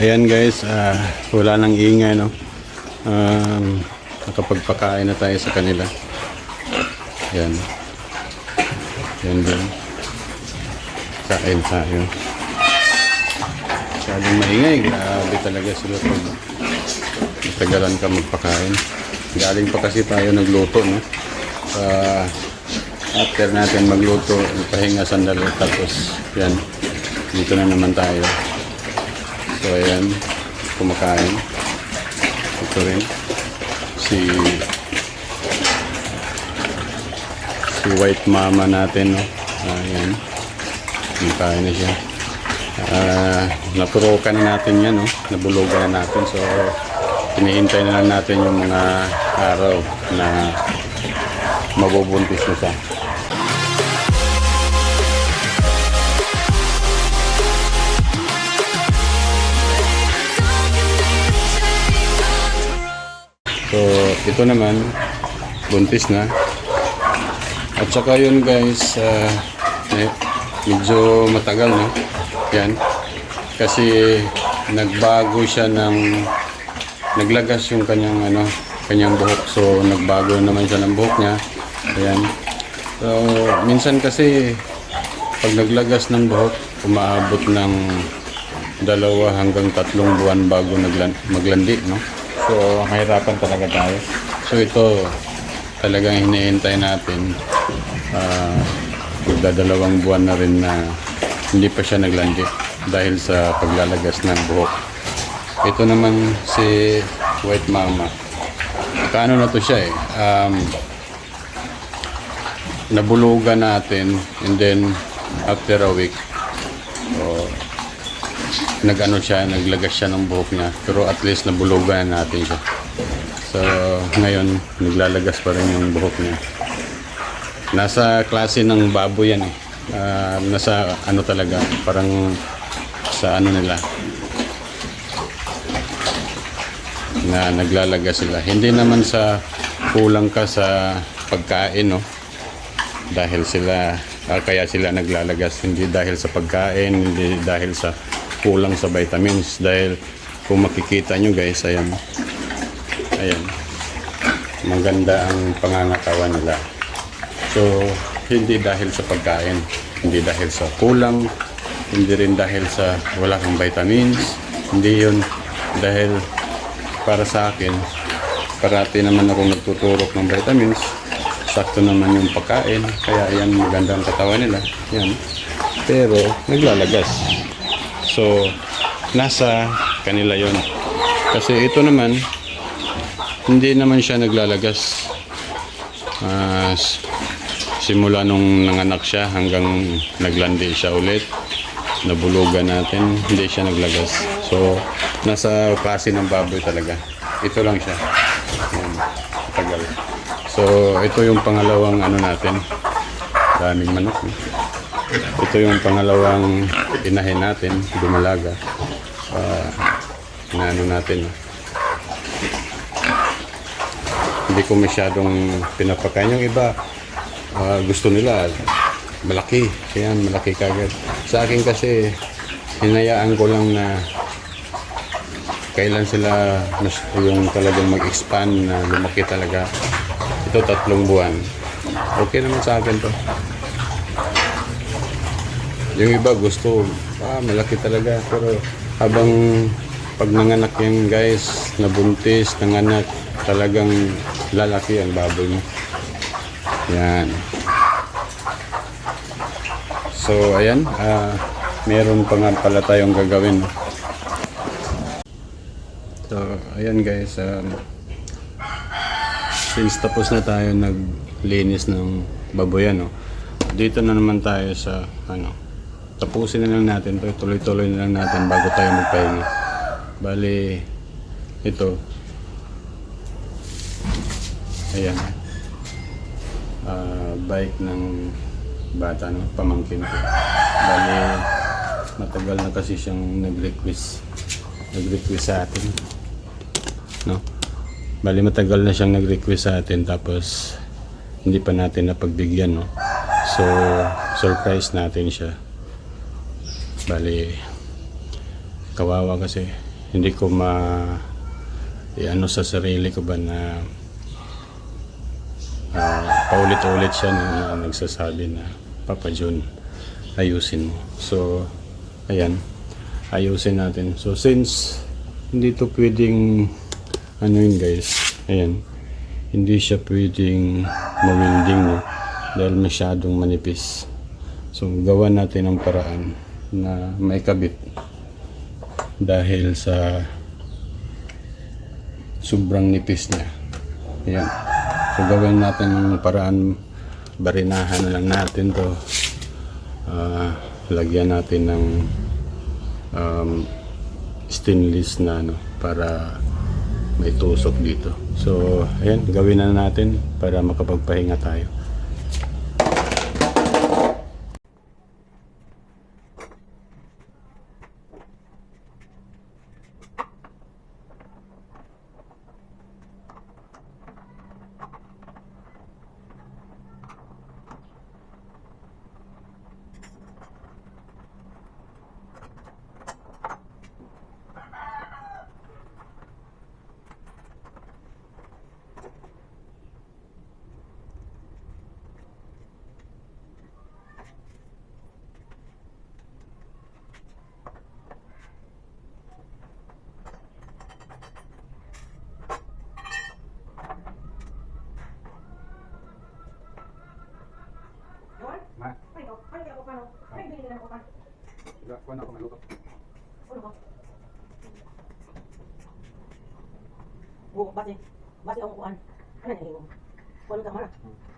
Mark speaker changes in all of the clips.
Speaker 1: ayan guys, ah, wala nang ingay, no? Um, nakapagpakain na tayo sa kanila. Yan. Yan din. Kain tayo. Masyadong maingay. Grabe talaga sila pag matagalan ka magpakain. Galing pa kasi tayo nagluto, no? Ah, after natin magluto, pahinga sandali. Tapos, yan. Dito na naman tayo. So, ayan. Kumakain. Ito rin. Si si white mama natin, no? Ayan. Kumakain na siya. Ah, naturokan na natin yan, no? Nabulugan na natin. So, hinihintay na lang natin yung mga araw na mabubuntis na siya. So, ito naman, buntis na. At saka yun guys, ah, eh, medyo matagal no. Yan. Kasi nagbago siya ng naglagas yung kanyang ano, kanyang buhok. So nagbago naman siya ng buhok niya. Ayan. So minsan kasi pag naglagas ng buhok, umaabot ng dalawa hanggang tatlong buwan bago maglandi, no? So, mahirapan talaga tayo. So, ito talagang hinihintay natin. Ah, magdadalawang buwan na rin na hindi pa siya naglandi dahil sa paglalagas ng buhok. Ito naman si White Mama. Kaano na to siya eh. Um, nabulugan natin and then after a week nag-ano siya, naglagas siya ng buhok niya. Pero at least nabulugan natin siya. So, ngayon, naglalagas pa rin yung buhok niya. Nasa klase ng baboy yan eh. Ah, nasa ano talaga, parang sa ano nila, na naglalagas sila. Hindi naman sa kulang ka sa pagkain, no? Dahil sila, ah, kaya sila naglalagas. Hindi dahil sa pagkain, hindi dahil sa kulang sa vitamins. Dahil kung makikita nyo guys, ayan. Ayan. Maganda ang pangangatawan nila. So, hindi dahil sa pagkain, hindi dahil sa kulang, hindi rin dahil sa wala kang vitamins, hindi yun dahil para sa akin, parati naman ako nagtuturok ng vitamins, sakto naman yung pagkain, kaya yan maganda ang katawan nila, yan. Pero, naglalagas. So, nasa kanila yon Kasi ito naman, hindi naman siya naglalagas. S- simula nung nanganak siya hanggang naglandi siya ulit nabulugan natin hindi siya naglagas. So nasa klase ng baboy talaga. Ito lang siya. Yan, tagal so ito yung pangalawang ano natin. Daming manok eh. Ito yung pangalawang inahin natin dumalaga. Uh, inaano natin. Hindi ko masyadong pinapakain. Yung iba ah, gusto nila malaki. Kaya malaki kagad. Sa akin kasi hinayaan ko lang na kailan sila mas yung talagang mag-expand na lumaki talaga. Ito tatlong buwan. Okay naman sa akin to yung iba gusto ah malaki talaga pero habang pag nanganak yung guys nabuntis nanganak talagang lalaki ang baboy mo yan So, ayan. ah meron pa nga pala tayong gagawin. So, ayan guys. Um, since tapos na tayo naglinis ng baboyan, no? dito na naman tayo sa, ano, tapusin na lang natin to tuloy-tuloy na lang natin bago tayo magpahinga. Bali, ito. Ayan. Ah, bike ng bata, no? pamangkin ko. Bali, matagal na kasi siyang nag-request. Nag-request sa atin. No? Bali, matagal na siyang nag-request sa atin tapos hindi pa natin napagbigyan, no? So, surprise natin siya. Bali, kawawa kasi. Hindi ko ma ano sa sarili ko ba na ah, paulit-ulit siya na, na nagsasabi na Papa John ayusin mo. So ayan. Ayusin natin. So since hindi to pwedeng ano yun guys ayan. Hindi siya pwedeng mawinding no? dahil masyadong manipis. So gawa natin ang paraan na may kabit. Dahil sa sobrang nipis niya. Ayan. So gawin natin ang paraan. Barinahan na lang natin to. Ah, lagyan natin ng um, stainless na ano para may tusok dito. So, ayan, gawin na natin para makapagpahinga tayo. Ma,
Speaker 2: Ay, ikaw. Ay, kaya ako paano? Ay, hindi nila ako paano.
Speaker 1: Kuha na ako maluto.
Speaker 2: Ano ko? Oo, base. Base ang kuan. Ano na hingo? Kuan ka mana? Ito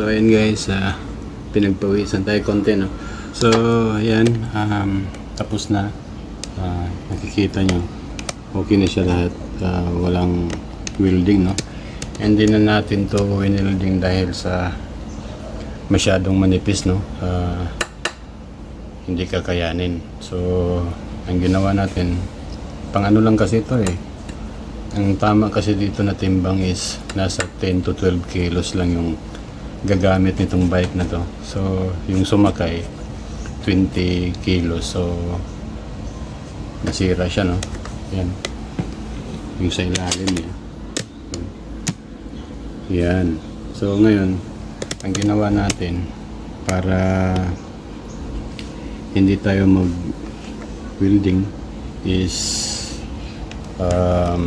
Speaker 1: So ayun guys, ah, pinagpawisan tayo konti no. So ayan, um, tapos na. Ah, nakikita nyo, okay na siya lahat. Ah, walang welding no. Hindi na natin to winelding dahil sa masyadong manipis no. Ah, hindi kakayanin. So ang ginawa natin, pang ano lang kasi ito eh. Ang tama kasi dito na timbang is nasa 10 to 12 kilos lang yung gagamit nitong bike na to. So, yung sumakay 20 kilos. So, nasira siya, no? Yan. Yung sa ilalim niya. Yan. So, ngayon, ang ginawa natin para hindi tayo mag welding is um,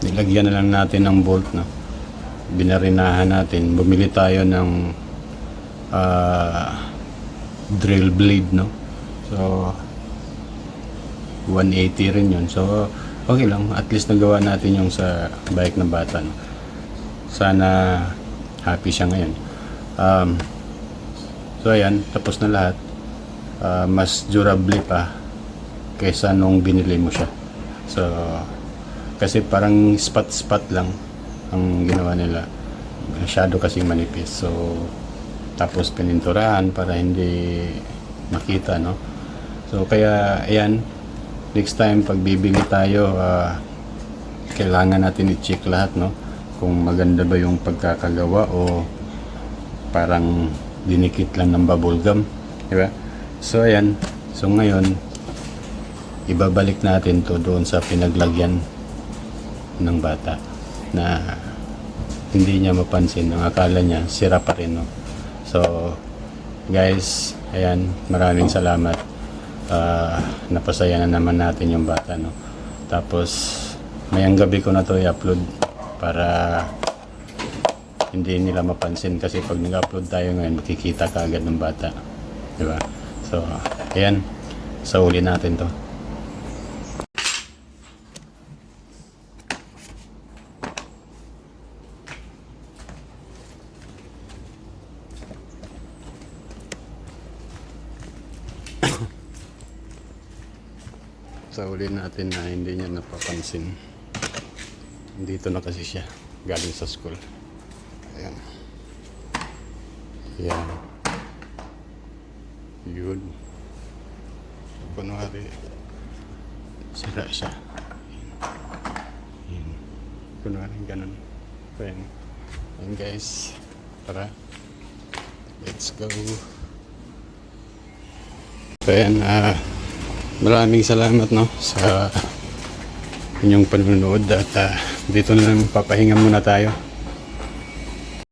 Speaker 1: nilagyan na lang natin ng bolt na binarinahan natin bumili tayo ng ah, drill blade no? So 180 rin yun. So okay lang. At least nagawa natin yung sa bike ng bata no? sana happy siya ngayon. Um, so ayan. Tapos na lahat. Ah, mas durable pa kaysa nung binili mo siya. So kasi parang spot-spot lang ang ginawa nila. Masyado kasing manipis. So, tapos pininturahan para hindi makita, no? So, kaya, ayan, next time pag bibili tayo, ah, kailangan natin i-check lahat, no? Kung maganda ba yung pagkakagawa o parang dinikit lang ng bubble gum. Di ba? So, ayan. So, ngayon, ibabalik natin to doon sa pinaglagyan ng bata na hindi niya mapansin. Ang akala niya sira pa rin no? so guys ayan maraming salamat. Ah, napasaya na naman natin yung bata no? Tapos mayang gabi ko na to i-upload para hindi nila mapansin kasi pag nag-upload tayo ngayon makikita ka agad ng bata. Di ba? So ayan sa uli natin to uli natin na hindi niya napapansin. Dito na kasi siya, galing sa school. Ayan. Ayan. Yun. Kunwari, sira siya. Ayan. Kunwari, ganun. Ayan. Ayan guys. Tara. Let's go. Ayan, ah, maraming salamat no sa inyong panunood at ah, dito na lang papahinga muna tayo